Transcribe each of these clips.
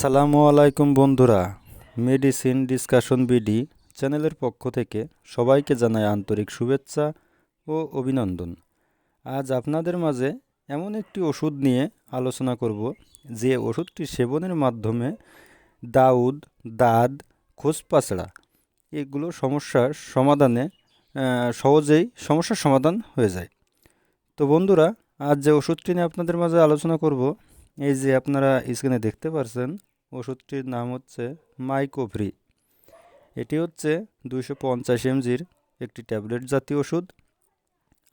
সালামু আলাইকুম বন্ধুরা মেডিসিন ডিসকাশন বিডি চ্যানেলের পক্ষ থেকে সবাইকে জানায় আন্তরিক শুভেচ্ছা ও অভিনন্দন। আজ আপনাদের মাঝে এমন একটি ওষুধ নিয়ে আলোচনা করব, যে ওষুধটি সেবনের মাধ্যমে দাউদ, দাঁত খোসপাচড়া এগুলো সমস্যার সমাধানে সহজেই সমস্যার সমাধান হয়ে যায়। তো বন্ধুরা, আজ যে ওষুধটি নিয়ে আপনাদের মাঝে আলোচনা করব এই যে আপনারা স্ক্রিনে দেখতে পারছেন, ওষুধটির নাম হচ্ছে মাইকোভ্রি এটি হচ্ছে দুইশো পঞ্চাশ এমজির একটি ট্যাবলেট জাতীয় ওষুধ।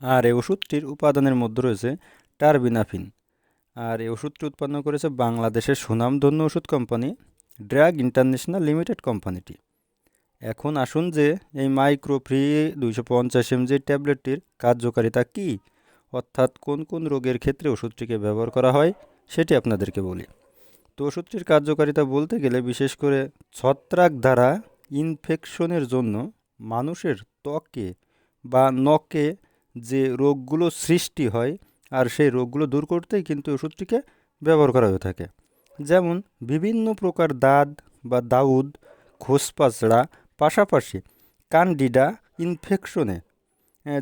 আর এই ওষুধটির উপাদানের মধ্যে রয়েছে টারবিনাফিন। আর এই ওষুধটি উৎপন্ন করেছে বাংলাদেশের সুনামধন্য ওষুধ কোম্পানি ড্রাগ ইন্টারন্যাশনাল লিমিটেড কোম্পানিটি। এখন আসুন যে এই মাইক্রোফ্রি দুইশো পঞ্চাশ এমজির ট্যাবলেটটির কার্যকারিতা কী? অর্থাৎ কোন কোন রোগের ক্ষেত্রে ওষুধটিকে ব্যবহার করা হয়? সেটি আপনাদেরকে বলি। তো ওষুধটির কার্যকারিতা বলতে গেলে বিশেষ করে ছত্রাক দ্বারা ইনফেকশনের জন্য মানুষের ত্বকে বা নখে যে রোগগুলো সৃষ্টি হয় আর সেই রোগগুলো দূর করতেই কিন্তু ওষুধটিকে ব্যবহার করা হয়ে থাকে। যেমন বিভিন্ন প্রকার দাঁত বা দাউদ, খোসপাচড়া, পাশাপাশি কান্ডিডা ইনফেকশনে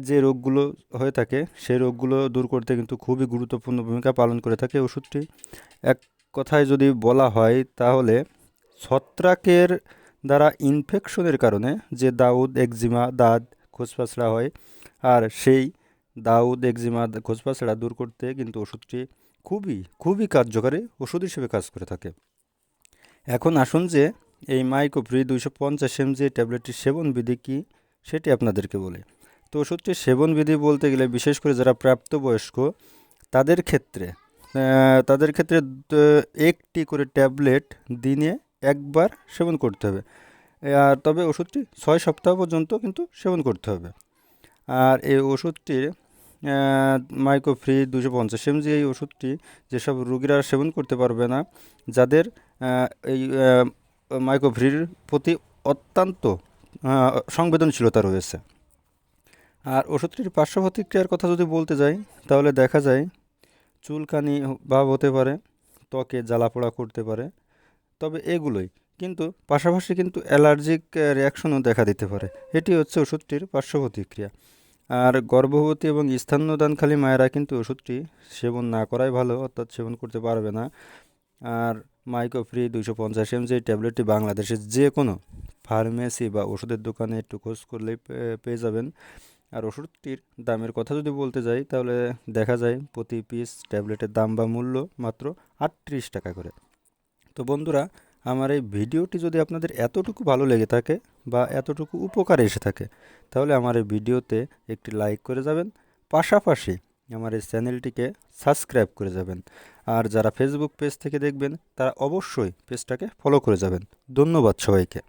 যে রোগগুলো হয়ে থাকে, সেই রোগগুলো দূর করতে কিন্তু খুবই গুরুত্বপূর্ণ ভূমিকা পালন করে থাকে ওষুধটি। এক কথায় যদি বলা হয়, তাহলে ছত্রাকের দ্বারা ইনফেকশনের কারণে যে দাউদ, একজিমা দাঁত খোসপাচড়া হয়, আর সেই দাউদ, একজিমা খোসপাচড়া দূর করতে কিন্তু ওষুধটি খুবই খুবই কার্যকারী ওষুধ হিসেবে কাজ করে থাকে। এখন আসুন যে এই মাইকোপ্রি দুইশো পঞ্চাশ এম যে ট্যাবলেটটির সেবন বিধি কী, সেটি আপনাদেরকে বলি। তো ওষুধটির সেবন বিধি বলতে গেলে, বিশেষ করে যারা প্রাপ্তবয়স্ক, তাদের ক্ষেত্রে তাদের ক্ষেত্রে একটি করে ট্যাবলেট দিনে একবার সেবন করতে হবে। আর তবে ওষুধটি ছয় সপ্তাহ পর্যন্ত কিন্তু সেবন করতে হবে। আর এই ওষুধটির মাইক্রোফ্রি দুশো পঞ্চাশ এমজি এই ওষুধটি যেসব রুগীরা সেবন করতে পারবে না, যাদের এই মাইক্রোফ্রির প্রতি অত্যন্ত সংবেদনশীলতা রয়েছে। আর ওষুধটির পার্শ্ব প্রতিক্রিয়ার কথা যদি বলতে যাই, তাহলে দেখা যায় চুলকানি ভাব হতে পারে, ত্বকে জ্বালাপোড়া করতে পারে, তবে এগুলোই। কিন্তু পাশাপাশি কিন্তু অ্যালার্জিক রিয়াকশনও দেখা দিতে পারে। এটি হচ্ছে ওষুধটির পার্শ্ব প্রতিক্রিয়া আর গর্ভবতী এবং স্তন্যদানকালী মায়েরা কিন্তু ওষুধটি সেবন না করাই ভালো, অর্থাৎ সেবন করতে পারবে না। আর মাইক্রোফ্রি দুইশো পঞ্চাশ এম যে ট্যাবলেটটি বাংলাদেশের যে কোনো ফার্মেসি বা ওষুধের দোকানে একটু খোঁজ করলেই পেয়ে যাবেন। আর ওষুধটির দামের কথা যদি বলতে যাই, তাহলে দেখা যায় প্রতি পিস ট্যাবলেটের দাম বা মূল্য মাত্র আটত্রিশ টাকা করে। তো বন্ধুরা, আমার এই ভিডিওটি যদি আপনাদের এতটুকু ভালো লেগে থাকে বা এতটুকু উপকারে এসে থাকে, তাহলে আমার এই ভিডিওতে একটি লাইক করে যাবেন। পাশাপাশি আমার এই চ্যানেলটিকে সাবস্ক্রাইব করে যাবেন। আর যারা ফেসবুক পেজ থেকে দেখবেন, তারা অবশ্যই পেজটাকে ফলো করে যাবেন। ধন্যবাদ সবাইকে।